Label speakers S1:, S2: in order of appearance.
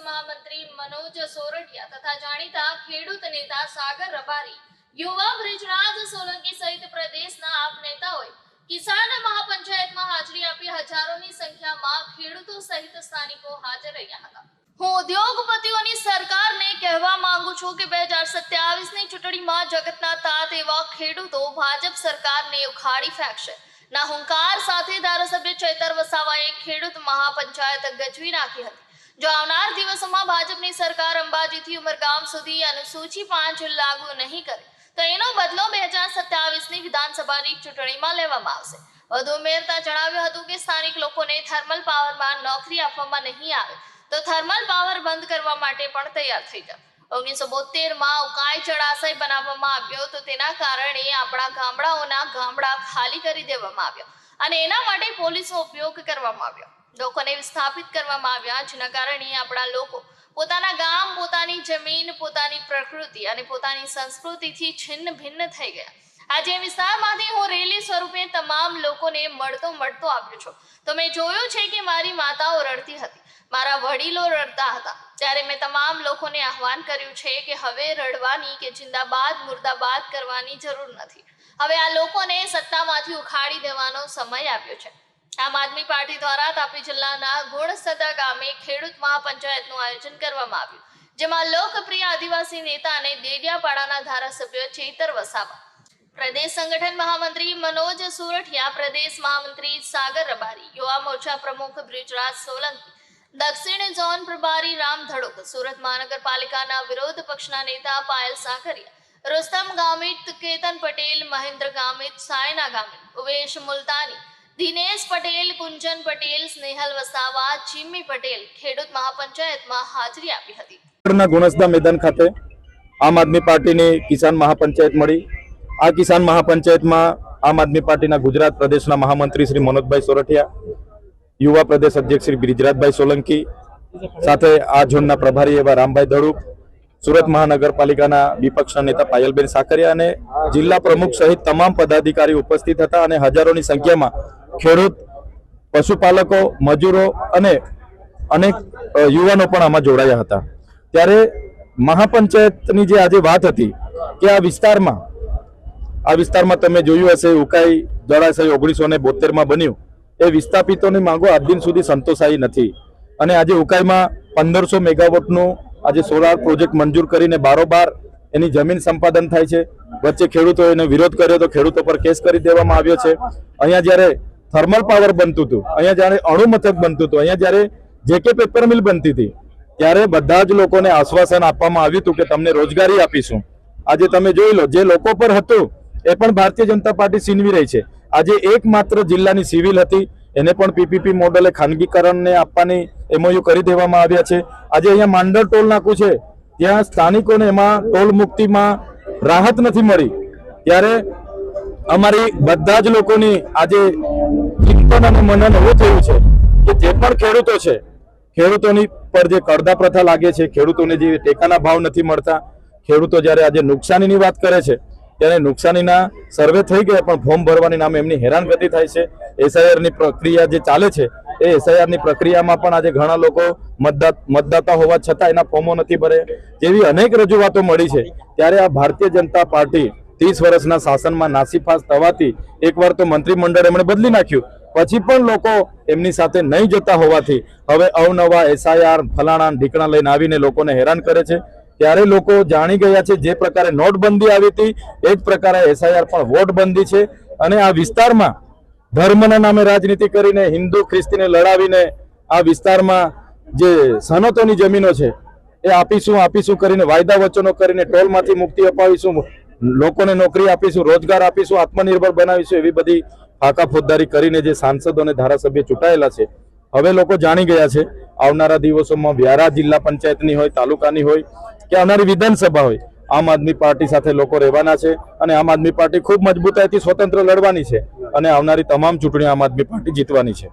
S1: મહામંત્રી મનોજ સોરઠિયા તથા જાણીતા ખેડૂત નેતા સાગર રબારી, યુવા બ્રિજરાજ સોલંકી સહિત પ્રદેશના આપ નેતાઓએ કિસાન મહાપંચાયતમાં હાજરી આપી હજારોની સંખ્યામાં ખેડૂતો સહિત સ્થાનિકો હાજર રહ્યા હતા. હું ઉદ્યોગપતિઓની સરકારને કહેવા માંગુ છું કે બે હજાર સત્યાવીસની ચૂંટણીમાં જગતના તાત એવા ખેડૂતો ભાજપ સરકારને ઉખાડી ફેંકશે. ના હુંકાર સાથે ધારાસભ્ય ચૈતર વસાવાએ ખેડૂત મહાપંચાયત ગજવી નાખી હતી. જો આવનાર દિવસોમાં ભાજપની સરકાર અંબાજીથી ઉમરગામ સુધી અનુસૂચિ પાંચ લાગુ નહીં કરે, તો એનો બદલો બે હજાર સત્યાવીસની વિધાનસભાની ચૂંટણીમાં લેવામાં આવશે. વધુ ઉમેરતા જણાવ્યું હતું કે સ્થાનિક લોકોને થર્મલ પાવરમાં નોકરી આપવામાં નહીં આવે, તો થર્મલ પાવર બંધ કરવા માટે પણ તૈયાર થઈ જાય ઓગણીસો બોતેરમાં ઉકાઈ જળાશય બનાવવામાં આવ્યો, તો તેના કારણે આપણા ગામડાઓના ગામડા ખાલી કરી દેવામાં આવ્યા. અને એના માટે પોલીસનો ઉપયોગ કરવામાં આવ્યો. લોકોને વિસ્થાપિત કરવામાં આવ્યા, જેના કારણે આપણા લોકો પોતાના ગામ, પોતાની જમીન, પોતાની પ્રકૃતિ અને પોતાની સંસ્કૃતિથી છિન્ન ભિન્ન થઈ ગયા. આજે વિસ્તારમાંથી હું રેલી સ્વરૂપે તમામ લોકોને મળતો મળતો આવ્યો છું. તો મેં જોયું છે કે મારી માતાઓ રડતી હતી. મારા વડીલો રડતા હતા. ત્યારે મેં તમામ લોકોને આહવાન કર્યું છે કે હવે રડવાની કે જિંદાબાદ, મુર્દાબાદ કરવાની જરૂર નથી. હવે આ લોકોને સત્તામાંથી ઉખાડી દેવાનો સમય આવ્યો છે. આમ આદમી પાર્ટી દ્વારા તાપી જિલ્લાના ગુણસદા ગામે ખેડૂત મહાપંચાયતનું આયોજન કરવામાં આવ્યું, જેમાં લોકપ્રિય આદિવાસી નેતા અને દેડિયાપાડાના ધારાસભ્ય ચેતર વસાવા, પ્રદેશ સંગઠન મહામંત્રી મનોજ સુરઠિયા, પ્રદેશ મહામંત્રી સાગર રબારી, યુવા મોરચા પ્રમુખ બ્રિજરાજ સોલંકી, દક્ષિણ ઝોન પ્રભારી રામ ધડુક, સુરત મહાનગરપાલિકાના વિરોધ પક્ષના નેતા પાયલ સાકરિયા, રુસ્તમ ગામિત કેતન પટેલ, મહેન્દ્ર ગામિત, સાયના ગામિત, ઉવેશ મુલતાની દિનેશ પટેલ, કુંજન પટેલ, સ્નેહલ વસાવા ચિમ્મી પટેલ ખેડૂત મહાપંચાયતમાં હાજરી આપી હતી.
S2: ગુણસદા મેદાન ખાતે આમ આદમી પાર્ટીની કિસાન મહાપંચાયત મળી. આ કિસાન મહાપંચાયતમાં આમ આદમી પાર્ટીના ગુજરાત પ્રદેશના મહામંત્રી શ્રી મનોજભાઈ સોરઠિયા, યુવા પ્રદેશ અધ્યક્ષ શ્રી બ્રિજરાજભાઈ સોલંકી, સાથે આ ઝોનના પ્રભારી એવા રામભાઈ દડુક સુરત મહાનગરપાલિકાના વિપક્ષના નેતા પાયલબેન સાકરિયા અને જિલ્લા પ્રમુખ સહિત તમામ પદાધિકારી ઉપસ્થિત હતા અને હજારોની સંખ્યામાં ખેડૂત, પશુપાલકો, મજૂરો અને અનેક યુવાનો પણ આમાં જોડાયા હતા. ત્યારે મહાપંચાયતની જે આજે વાત હતી કે આ વિસ્તારમાં આ વિસ્તારમાં તમે જોયું હશે, ઉકાઈ જળાશય ઓગણીસો ને બોતેરમાં બન્યું, એ વિસ્થાપિતોની માંગો આજ દિન સુધી સંતોષાઈ નથી. અને આજે ઉકાઈમાં પંદરસો મેગાવોટનું આજે સોલાર પ્રોજેક્ટ મંજૂર કરીને બારોબાર એની જમીન સંપાદન થાય છે. વચ્ચે ખેડૂતોએ વિરોધ કર્યો તો ખેડૂતો પર કેસ કરી દેવામાં આવ્યો છે. અહીંયા જ્યારે થર્મલ પાવર બનતું હતું. અહીંયા જ્યારે અણુ મથક બનતું હતું, અહીંયા જ્યારે જે કે પેપર મિલ બનતી હતી, ત્યારે બધા જ લોકોને આશ્વાસન આપવામાં આવ્યું હતું કે તમને રોજગારી આપીશું. આજે તમે જોઈ લો, જે લોકો પર હતું, એ પણ ભારતીય જનતા પાર્ટી છીનવી રહી છે. આજે એકમાત્ર જિલ્લાની સિવિલ હતી, એને પણ પીપીપી મોડલે ખાનગીકરણને આપવાની એમઓયુ કરી દેવામાં આવ્યા છે. આજે અહીંયા માંડર ટોલ નાકું છે. ત્યાં સ્થાનિકોને એમાં ટોલ મુક્તિમાં રાહત નથી મળી. ત્યારે અમારી બધા જ લોકોની આજે ચિંતન અને મનન એવું થયું છે કે જે પણ ખેડૂતો છે, ખેડૂતોની પર જે કરદા પ્રથા લાગે છે, ખેડૂતોને જે ટેકાના ભાવ નથી મળતા, ખેડૂતો જ્યારે આજે નુકસાનીની વાત કરે છે, ત્યારે નુકસાનીના સર્વે થઈ ગયા પણ ફોર્મ ભરવાની નામે એમની હેરાનગતિ થાય છે. એસઆઈઆરની પ્રક્રિયા જે ચાલે છે, એ એસઆઈઆરની પ્રક્રિયામાં પણ આજે ઘણા લોકો મતદાત હોવા છતાં એના ફોર્મો નથી ભરે જેવી અનેક રજૂઆતો મળી છે, ત્યારે આ ભારતીય જનતા પાર્ટી ત્રીસ વર્ષના શાસનમાં નાસીફાસ થવાથી એકવાર તો મંત્રીમંડળ એમણે બદલી નાખ્યું. પછી પણ લોકો એમની સાથે નહીં જતા હોવાથી હવે અવનવા એસઆઈઆર ફલાણા ઢીકણા લઈને આવીને લોકોને હેરાન કરે છે. ત્યારે લોકો જાણી ગયા છે જે પ્રકારે નોટબંધી આવી હતી, એ જ પ્રકારે એસઆઈઆર પણ વોટબંધી છે. અને આ વિસ્તારમાં ધર્મના નામે રાજનીતિ કરીને હિન્દુ ખ્રિસ્તીને લડાવીને આ વિસ્તારમાં જે સનતોની જમીનો છે, એ આપીશું આપીશું કરીને, વાયદા વચનો કરીને ટોલમાંથી મુક્તિ અપાવીશું લોકોને નોકરી આપીશું, રોજગાર આપીશું, આત્મનિર્ભર બનાવીશું એવી બધી ફાકા ફોજદારી કરીને જે સાંસદો અને ધારાસભ્ય ચૂંટાયેલા છે, હવે લોકો જાણી ગયા છે, આવનારા દિવસોમાં વ્યારા જિલ્લા પંચાયતની હોય, તાલુકાની હોય કે આવનારી વિધાનસભા હોય, આમ આદમી પાર્ટી સાથે લોકો રહેવાના છે અને આમ આદમી પાર્ટી ખૂબ મજબૂતાઈથી સ્વતંત્ર લડવાની છે અને આવનારી તમામ ચૂંટણીઓ આમ આદમી પાર્ટી જીતવાની છે.